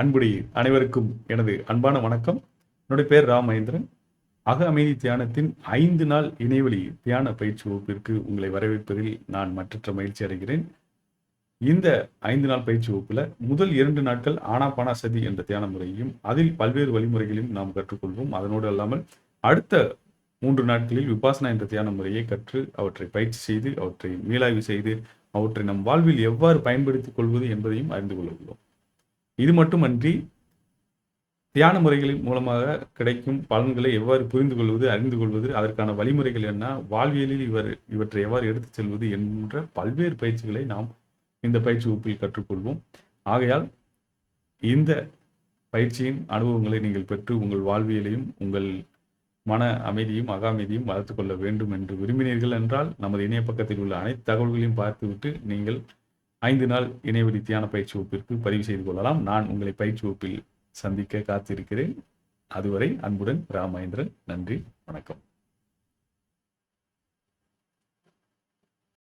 அன்புடி அனைவருக்கும் எனது அன்பான வணக்கம். என்னுடைய பேர் ராமேந்திரன். அக அமைதி தியானத்தின் ஐந்து நாள் இணைவழி தியான பயிற்சி வகுப்பிற்கு உங்களை வரவேற்பதில் நான் மற்றற்ற மகிழ்ச்சி அடைகிறேன். இந்த ஐந்து நாள் பயிற்சி வகுப்பில் முதல் இரண்டு நாட்கள் ஆனாபானா சதி என்ற தியான முறையையும் அதில் பல்வேறு வழிமுறைகளையும் நாம் கற்றுக்கொள்வோம். அதனோடு அல்லாமல் அடுத்த மூன்று நாட்களில் விபாசனா என்ற தியான முறையை கற்று அவற்றை பயிற்சி செய்து அவற்றை மீளாய்வு செய்து அவற்றை நம் வாழ்வில் எவ்வாறு பயன்படுத்திக் கொள்வது என்பதையும் அறிந்து கொள்ள உள்ளோம். இது மட்டுமன்றி தியான முறைகளின் மூலமாக கிடைக்கும் பலன்களை எவ்வாறு புரிந்து கொள்வது அறிந்து கொள்வது அதற்கான வழிமுறைகள் என்ன வாழ்வியலில் இவர் இவற்றை எவ்வாறு எடுத்துச் செல்வது என்ற பல்வேறு பயிற்சிகளை நாம் இந்த பயிற்சி வகுப்பில் கற்றுக்கொள்வோம். ஆகையால் இந்த பயிற்சியின் அனுபவங்களை நீங்கள் பெற்று உங்கள் வாழ்வியலையும் உங்கள் மன அமைதியும் அகாமதியும் வளர்த்து கொள்ள வேண்டும் என்று விரும்பினீர்கள் என்றால் நமது இணைய பக்கத்தில் உள்ள அனைத்து தகவல்களையும் பார்த்துவிட்டு நீங்கள் ஐந்து நாள் இணையவழி தியான பயிற்சி வகுப்பிற்கு பதிவு செய்து கொள்ளலாம். நான் உங்களை பயிற்சி வகுப்பில் சந்திக்க காத்திருக்கிறேன். அதுவரை அன்புடன் ராமேந்திரன் நன்றி வணக்கம்.